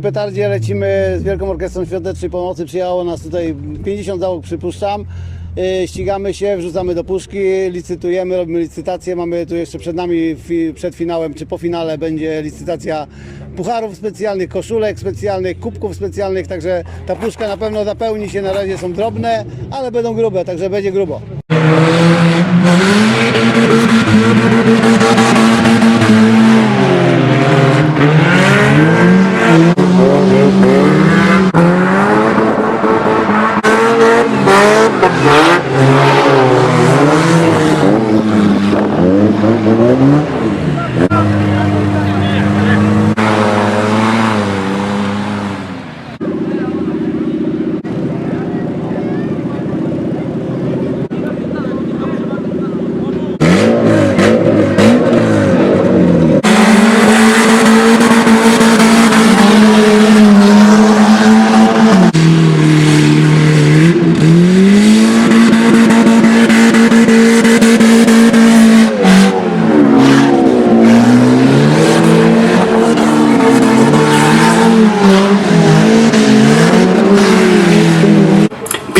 petardzie lecimy z Wielką Orkiestrą Świątecznej Pomocy. Przyjechało nas tutaj 50 załóg, przypuszczam. Yy, Ścigamy się, wrzucamy do puszki, licytujemy, robimy licytację. Mamy tu jeszcze przed nami, przed finałem czy po finale będzie licytacja pucharów specjalnych, koszulek specjalnych, kubków specjalnych. Także ta puszka na pewno zapełni się. Na razie są drobne, ale będą grube, także będzie grubo.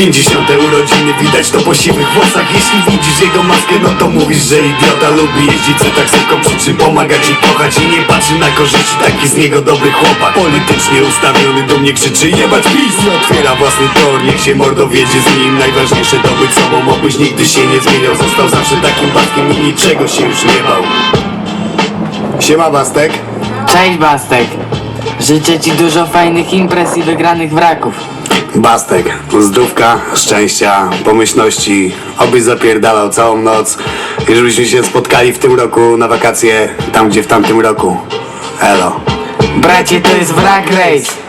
Pięćdziesiąte urodziny widać to po siwych włosach. Jeśli widzisz jego maskę, no to mówisz, że idiota Lubi jeździć co taksówką, przy czym pomagać i kochać I nie patrzy na korzyści, taki z niego dobry chłopak Politycznie ustawiony do mnie krzyczy jebać PiS otwiera własny tor, niech się mordo wiedzie z nim Najważniejsze to być sobą, obyś nigdy się nie zmieniał. Został zawsze takim baskiem i niczego się już nie bał. Siema Bastek. Cześć Bastek! Życzę Ci dużo fajnych imprez i wygranych wraków. Bastek, zdrówka, szczęścia, pomyślności, obyś zapierdalał całą noc i żebyśmy się spotkali w tym roku na wakacje, tam gdzie w tamtym roku. Elo. Bracie, to jest wrak race!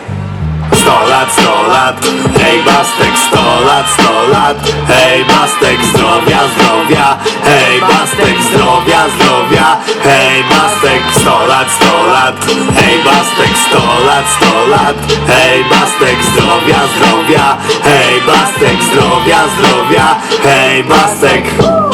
100 lat, 100 lat, hej Bastek, 100 lat, 100 lat, hej Bastek, zdrowia, zdrowia, hej Bastek, zdrowia, zdrowia, hej Bastek, 100 lat, 100 lat, 100 lat, 100 lat, hej Bastek, zdrowia, zdrowia, hej Bastek, zdrowia, zdrowia, hej Bastek.